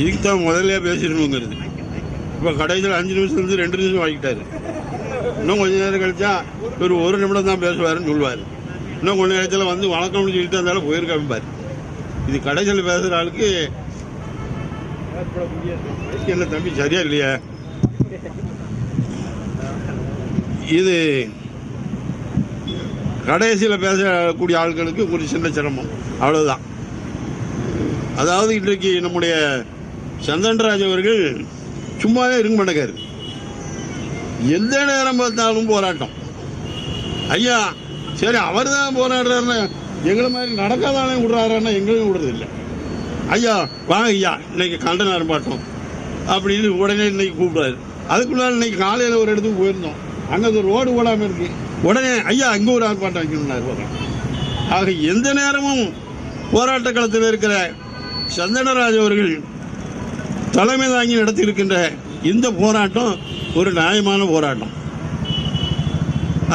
இதுக்கு தான் முதல்ல பேசிடணுங்கிறது இப்போ கடைசியில் அஞ்சு நிமிஷத்துலேருந்து ரெண்டு நிமிஷம் வாங்கிட்டார் இன்னும் கொஞ்ச நேரம் கழிச்சா ஒரு ஒரு நிமிடம் தான் பேசுவாருன்னு சொல்லுவார். இன்னும் கொஞ்ச நேரத்தில் வந்து வணக்கம்னு சொல்லிட்டு இருந்தாலும் போயிருக்காம்பார் இது கடைசியில் பேசுகிற ஆளுக்கு என்ன தம்பி சரியா இல்லையா? இது கடைசியில் பேசக்கூடிய ஆட்களுக்கு ஒரு சின்ன சிரமம். அவ்வளோதான் அதாவது இன்றைக்கு நம்முடைய சந்தன்ராஜ் அவர்கள் சும்மாவே இருக்க மாட்டேங்காரு எந்த நேரம் பார்த்தாலும் போராட்டம். ஐயா சரி அவர் தான் போராடுறாருன்னு எங்களை மாதிரி நடக்காதானே விடுறாருன்னா எங்களையும் விடுறதில்லை. ஐயா வாங்க ஐயா இன்னைக்கு கண்டன ஆர்ப்பாட்டம் அப்படின்னு உடனே இன்னைக்கு கூப்பிடுறாரு. அதுக்குள்ளார இன்னைக்கு காலையில் ஒரு இடத்துக்கு போயிருந்தோம். அங்கே அந்த ரோடு ஓடாமல் இருக்கு. உடனே ஐயா அங்கே ஒரு ஆர்ப்பாட்டம் வைக்கணும்னாரு ஆக எந்த நேரமும் போராட்ட களத்தில் இருக்கிற சந்தனராஜ் அவர்கள் தலைமை தாங்கி நடத்தியிருக்கின்ற இந்த போராட்டம் ஒரு நியாயமான போராட்டம்.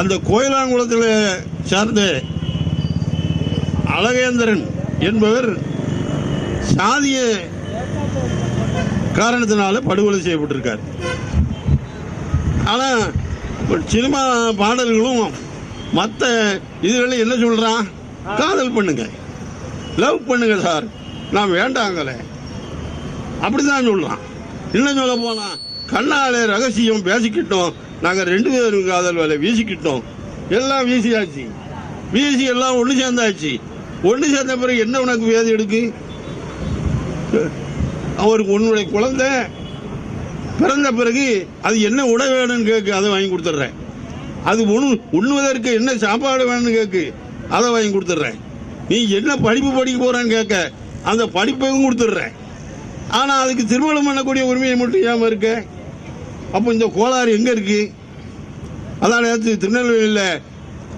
அந்த கோயிலாங்குளத்தில் சார்ந்த அழகேந்திரன் என்பவர் சாதிய காரணத்தினால படுகொலை செய்யப்பட்டிருக்கார். ஆனால் சினிமா பாடல்களும் மற்ற இதுகளில் என்ன சொல்கிறான் காதல் பண்ணுங்க. லவ் பண்ணுங்க சார். நான் வேண்டாங்கல அப்படிதான் சொல்லலாம் இன்னும் சொல்ல போனால் கண்ணாலே ரகசியம் பேசிக்கிட்டோம். நாங்கள் ரெண்டு பேரும் காதல் வேலை வீசிக்கிட்டோம். எல்லாம் வீசியாச்சு. வீசி எல்லாம் ஒன்று சேர்ந்தாச்சு. ஒன்று சேர்ந்த பிறகு என்ன உனக்கு வேதி எடுக்கு? அவருக்கு உன்னுடைய குழந்தை பிறந்த பிறகு அது என்ன உடை வேணும்னு கேட்கு அதை வாங்கி கொடுத்துட்றேன். அது ஒன்று உண்ணுவதற்கு என்ன சாப்பாடு வேணும்னு கேட்கு அதை வாங்கி கொடுத்துட்றேன். நீ என்ன படிப்பு படிக்க போகிறான்னு கேட்க அந்த படிப்பையும் கொடுத்துட்றேன். ஆனால் அதுக்கு திருமணம் பண்ணக்கூடிய உரிமையை மட்டும் ஏன் இருக்க அப்போ இந்த கோளாறு எங்கே இருக்கு? அதான் நேற்று திருநெல்வேலியில்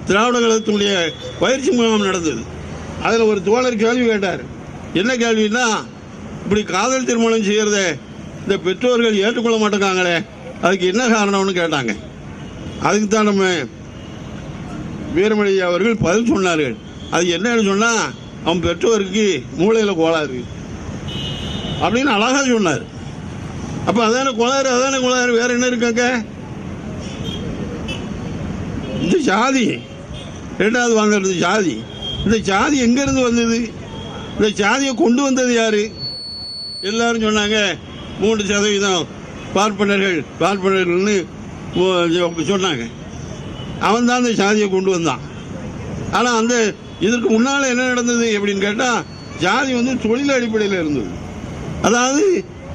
திராவிட கழகத்தினுடைய பயிற்சி முகாம் நடந்தது. அதில் ஒரு தோழர் கேள்வி கேட்டார். என்ன கேள்வின்னா இப்படி காதல் திருமணம் செய்கிறத இந்த பெற்றோர்கள் ஏற்றுக்கொள்ள மாட்டேங்காங்களே அதுக்கு என்ன காரணம்னு கேட்டாங்க. அதுக்கு தான் நம்ம வீரமணி அவர்கள் பதில் சொன்னார்கள். அது என்னன்னு சொன்னால் அவன் பெற்றோருக்கு மூளையில் கோளாறு அப்படின்னு அழகாக சொன்னார். அப்போ அதான கோளாறு அதான கோளாறு வேற என்ன இருக்காங்க இந்த ஜாதி. ரெண்டாவது வாங்கிறது ஜாதி. இந்த ஜாதி எங்கேருந்து வந்தது? இந்த ஜாதியை கொண்டு வந்தது யார்? எல்லாரும் சொன்னாங்க மூன்று சதவீதம் பார்ப்பனர்கள் பார்ப்பனர்கள்னு சொன்னாங்க. அவன் தான் அந்த சாதியை கொண்டு வந்தான். ஆனால் அந்த இதற்கு முன்னால் என்ன நடந்தது அப்படின்னு கேட்டால் ஜாதி வந்து தொழில் அடிப்படையில் இருந்தது. அதாவது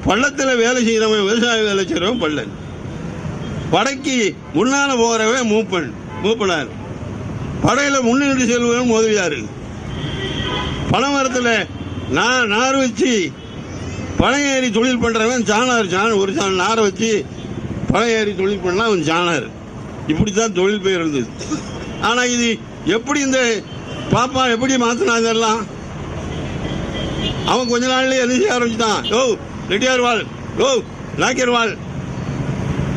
பள்ளத்தில் வேலை செய்கிறவன் விவசாய வேலை செய்கிறவன் பள்ளன். படைக்கு முன்னால் போகிறவன் மூப்பன் மூப்பனார். படையில் முன்னின்று செல்வன் உதவியார் பனைமரத்தில் நான் நார் வச்சு பனை ஏறி தொழில் பண்ணுறவன் சாணார் சாண் ஒரு சாண் நாரை வச்சு பனை ஏறி தொழில் பண்ணா அவன் சாணார் இப்படி தான் தொழில் பெயர் இருந்தது. ஆனால் இது எப்படி இந்த பாப்பா எப்படி மாற்றினா இதெல்லாம் அவன் கொஞ்ச நாள்லயே என்ன செய்ய ஆரம்பிச்சிட்டான். ஓ ரெட்டியார் வாழ். ஓ நாக்கியர் வாழ்.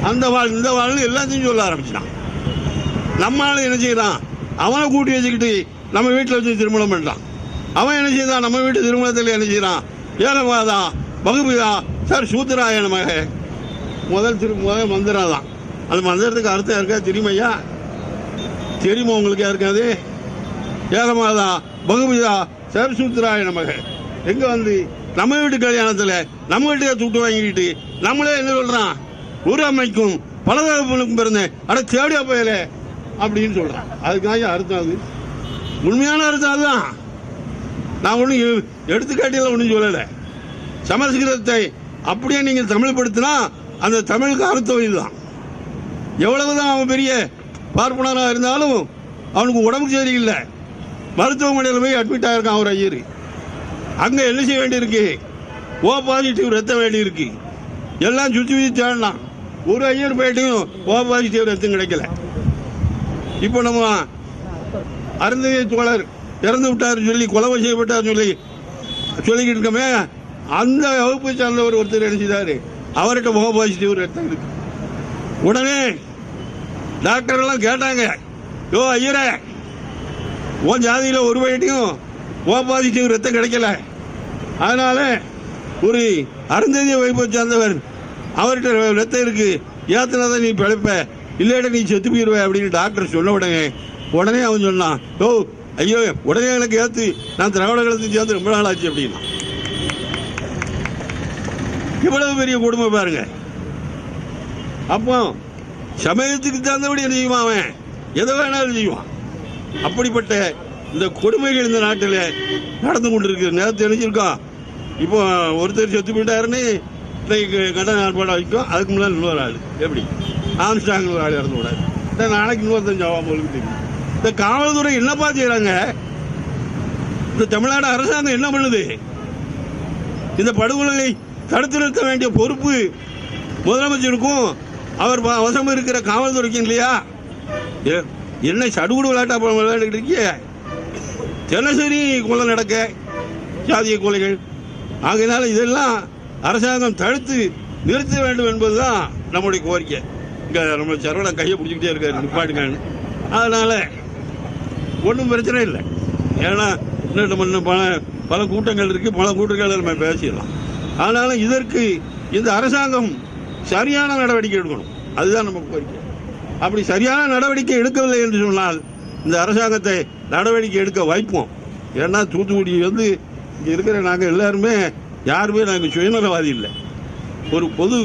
அந்த வாழ் இந்த வாழ்னு எல்லாத்தையும் சொல்ல ஆரம்பிச்சிட்டான். நம்ம ஆளு என்ன செய்யறான்? அவனை கூட்டி வச்சுக்கிட்டு நம்ம வீட்டில் வச்சு திருமணம் பண்ணிட்டான் அவன் என்ன செய்தான்? நம்ம வீட்டு திருமணத்தில் என்ன செய்யறான்? ஏனவாதா பகுபிதா சார் சூத்திராயன மக. முதல் திரு முதல் மந்திரம் தான் அந்த மந்திரத்துக்கு அர்த்தம் இருக்கா தெரியுமையா தெரியுமா உங்களுக்கு யாருக்காது ஏகமாதா பகுபிதா சரசூத்திராய நமக. எங்க வந்து நம்ம வீட்டு கல்யாணத்துல நம்ம வீட்டுக்கு துட்டு வாங்கிக்கிட்டு நம்மளே என்ன சொல்றான்? ஒரு அம்மைக்கும் பலதரப்புகளுக்கும் பிறந்த அட தேடியா போயல அப்படின்னு சொல்றான். அதுக்காக அர்த்தம் அது. உண்மையான அர்த்தம் அதுதான். நான் ஒன்றும் எடுத்துக்காட்டியில் ஒன்றும் சொல்லலை. சமஸ்கிருதத்தை அப்படியே நீங்கள் தமிழ்படுத்தினா அந்த தமிழுக்கு அர்த்தம் இதுதான். எவ்வளவுதான் அவன் பெரிய பார்ப்பனராக இருந்தாலும் அவனுக்கு உடம்பு சரியில்லை. மருத்துவமனையில் போய் அட்மிட் ஆகிருக்கான் அவர் ஐயர். அங்கே என்ன செய்ய வேண்டியிருக்கு? ஓ பாசிட்டிவ் ரத்தம் வேண்டியிருக்கு. எல்லாம் சுற்றி சுற்றி தேடலாம். ஒரு ஐயர் போயிட்டையும் ஓ பாசிட்டிவ் ரத்தம் கிடைக்கல. இப்போ நம்ம அருந்ததி தோழர் இறந்து விட்டார் சொல்லி கொலை செய்யப்பட்டார் சொல்லி சொல்லிக்கிட்டு இருக்கோமே அந்த வகுப்பை சார்ந்தவர் ஒருத்தர் என்ன செய்தாரு? அவர்கிட்ட முக பாசிட்டிவ் ரத்தம் இருக்கு. உடனே டாக்டர் எல்லாம் கேட்டாங்க யோ ஐயரே உன் ஜாதியில் ஒரு வயட்டையும் ஓ பாசிட்டிவ் ரத்தம் கிடைக்கல. அதனால ஒரு அருந்ததிய வைப்பை சேர்ந்தவர் அவர்கிட்ட ரத்தம் இருக்கு. ஏத்துனாதான் நீ பிழைப்ப. இல்லாட்ட நீ செத்து போயிடுவ அப்படின்னு டாக்டர் சொன்ன உடனே உடனே அவன் சொன்னான் ஓ ஐயோ உடனே எனக்கு ஏற்று நான் திராவிட கழகத்துக்கு சேர்ந்து ரொம்ப நாள் ஆச்சு அப்படின்னா. இவ்வளவு பெரிய கொடுமை பாருங்க. அப்போ சமயத்துக்கு தகுந்தபடி செய்வான் அவன்? எதை வேணாலும் செய்வான். அப்படிப்பட்ட இந்த கொடுமைகள் இந்த நாட்டில் நடந்து கொண்டிருக்கிற நேரத்தை நினைச்சிருக்கோம் இப்போ ஒருத்தர் செத்து போயிட்டாருன்னு இன்னைக்கு கண்டன ஆர்ப்பாட்டம் வைக்கும். அதுக்கு முன்னாடி இன்னொரு ஆள். எப்படி? ஆம்ஸ்டாங் ஒரு ஆள் இறந்து விடாது இந்த நாளைக்கு இன்னொருத்தன் ஜவாப் உங்களுக்கு தெரியும் இந்த காவல்துறை என்னப்பா செய்கிறாங்க இந்த தமிழ்நாடு அரசாங்கம் என்ன பண்ணுது? இந்த படுகொலை தடுத்து நிறுத்த வேண்டிய பொறுப்பு முதலமைச்சருக்கும் அவர் வசம் இருக்கிற காவல்துறைக்கும் இல்லையா? ஏ- என்ன சடுகுடு விளையாட்டா ப- இருக்கிய? தினசரி கொலை நடக்க சாதிய கொலைகள். ஆகையினால இதெல்லாம் அரசாங்கம் தடுத்து நிறுத்த வேண்டும் என்பதுதான் நம்முடைய கோரிக்கை. இங்கே நம்ம சரவணன் கையை பிடிச்சிக்கிட்டே இருக்காரு நிப்பாட்டுங்கன்னு. அதனால் ஒன்றும் பிரச்சனை இல்லை. ஏன்னா இன்னும் நம்ம பல பல கூட்டங்கள் இருக்குது பல கூட்டங்களில் நம்ம பேசிடலாம். ஆனாலும் இதற்கு இந்த அரசாங்கம் சரியான நடவடிக்கை எடுக்கணும். அதுதான் நம்ம கோரிக்கை. அப்படி சரியான நடவடிக்கை எடுக்கவில்லை என்று சொன்னால் இந்த அரசாங்கத்தை நடவடிக்கை எடுக்க வைப்போம். ஏன்னா தூத்துக்குடி வந்து இங்கே இருக்கிற நாங்கள் எல்லாருமே யாருமே நாங்கள் சுயநலவாதி இல்லை. ஒரு பொது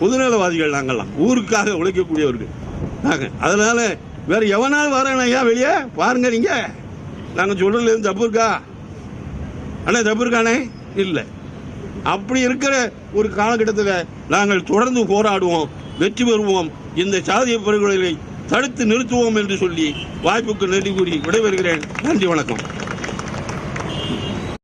பொதுநலவாதிகள் நாங்கள்லாம். ஊருக்காக உழைக்கக்கூடியவர்கள். நாங்கள் அதனால் வேறு எவனாலும் வரேன் ஐயா வெளியே? பாருங்க நீங்கள் நாங்கள் சொல்கிறது இருந்து தப்பு இருக்கா அண்ணே தப்பு இருக்கானே இல்லை. அப்படி இருக்கிற ஒரு காலகட்டத்தில் நாங்கள் தொடர்ந்து போராடுவோம் வெற்றி பெறுவோம். இந்த சாதிய படுகொலைகளை தடுத்து நிறுத்துவோம் என்று சொல்லி வாய்ப்புக்கு நன்றி கூறி விடைபெறுகிறேன். நன்றி வணக்கம்.